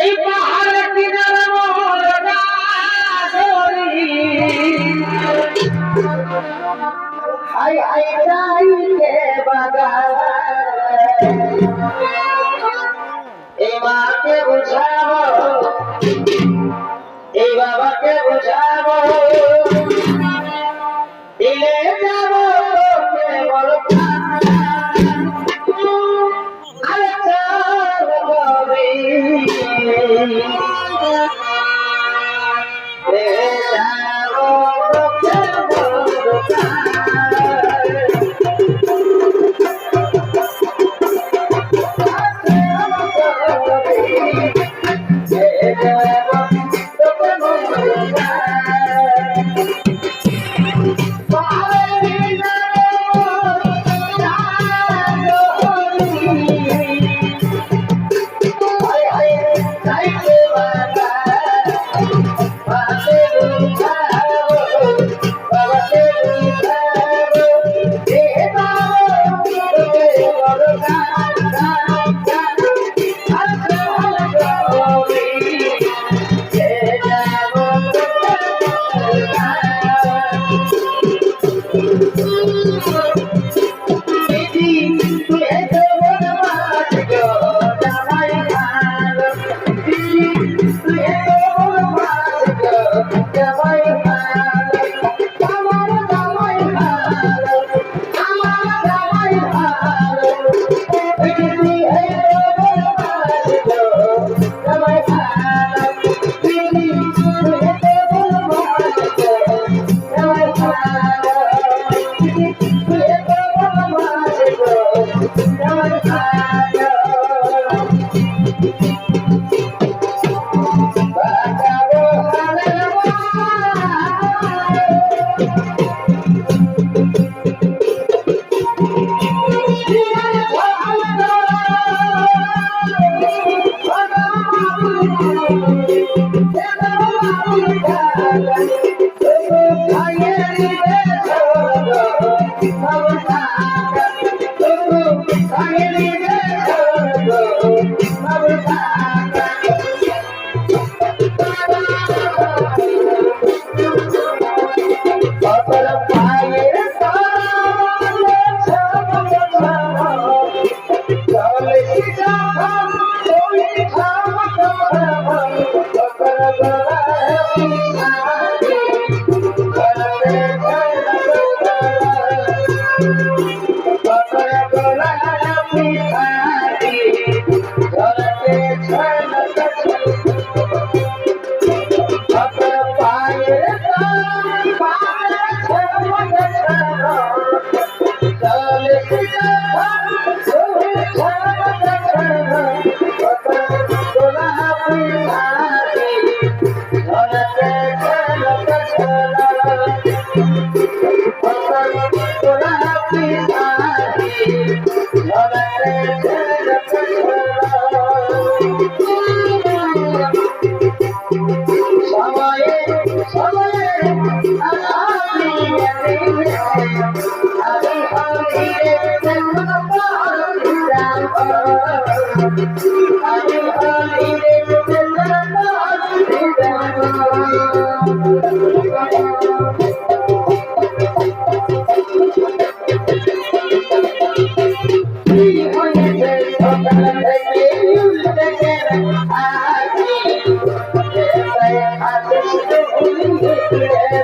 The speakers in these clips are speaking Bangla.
এই পাহাড় কিনার মোরগা ধরি হাই হাই যাইতে মাকে বুঝাবো। এই বাবাকে বুঝাবো। দিলে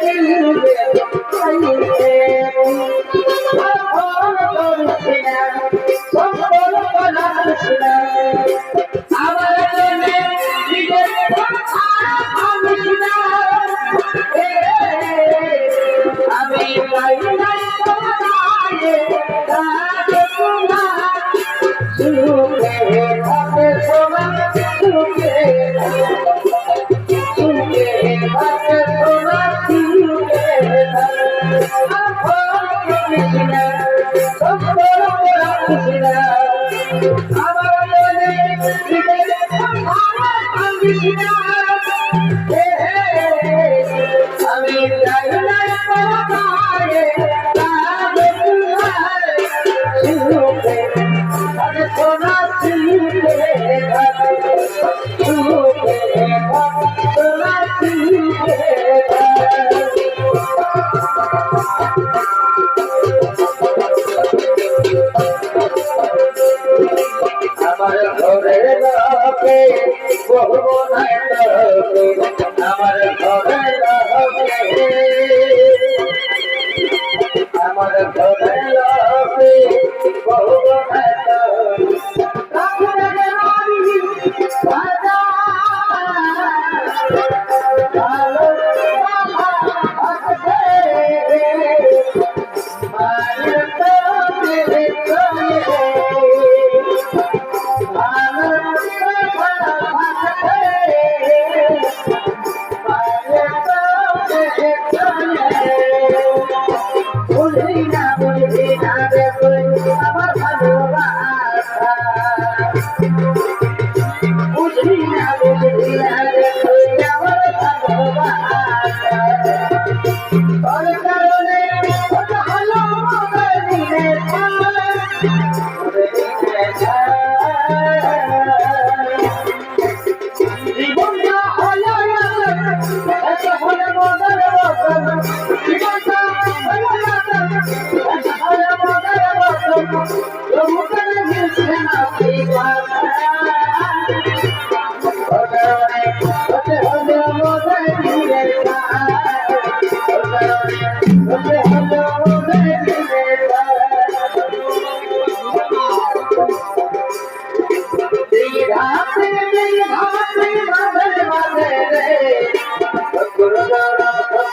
hate you, Música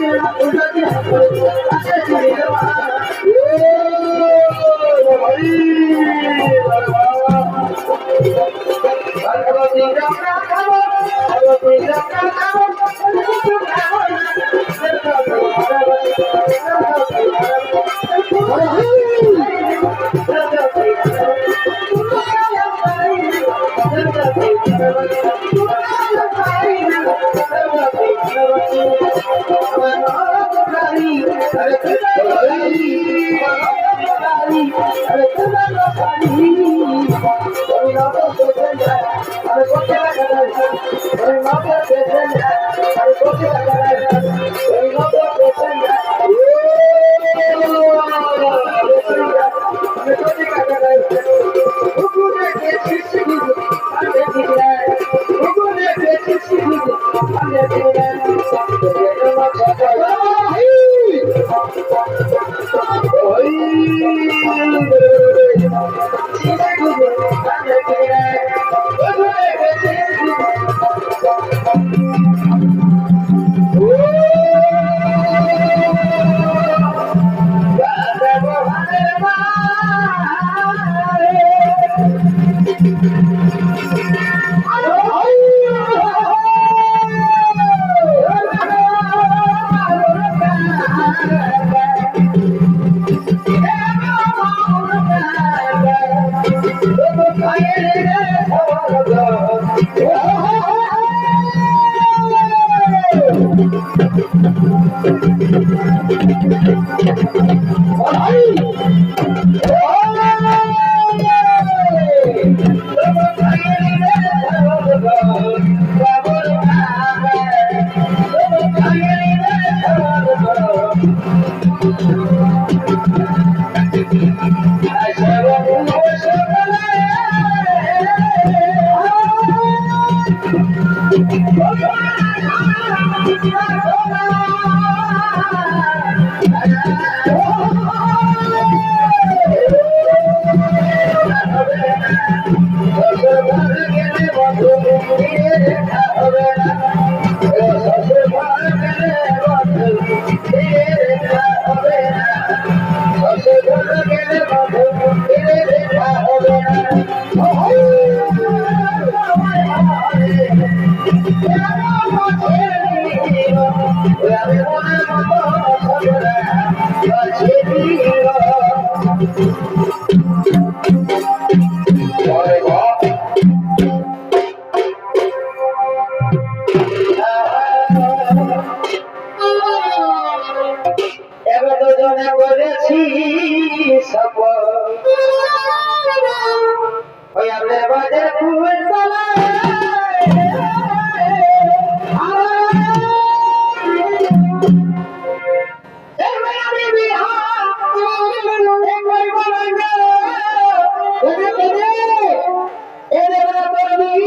¡Gracias! Thank you.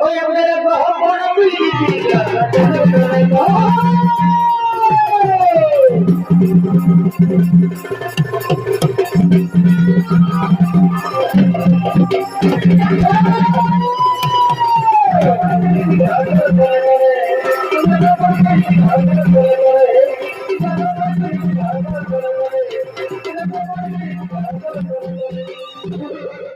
Thank you.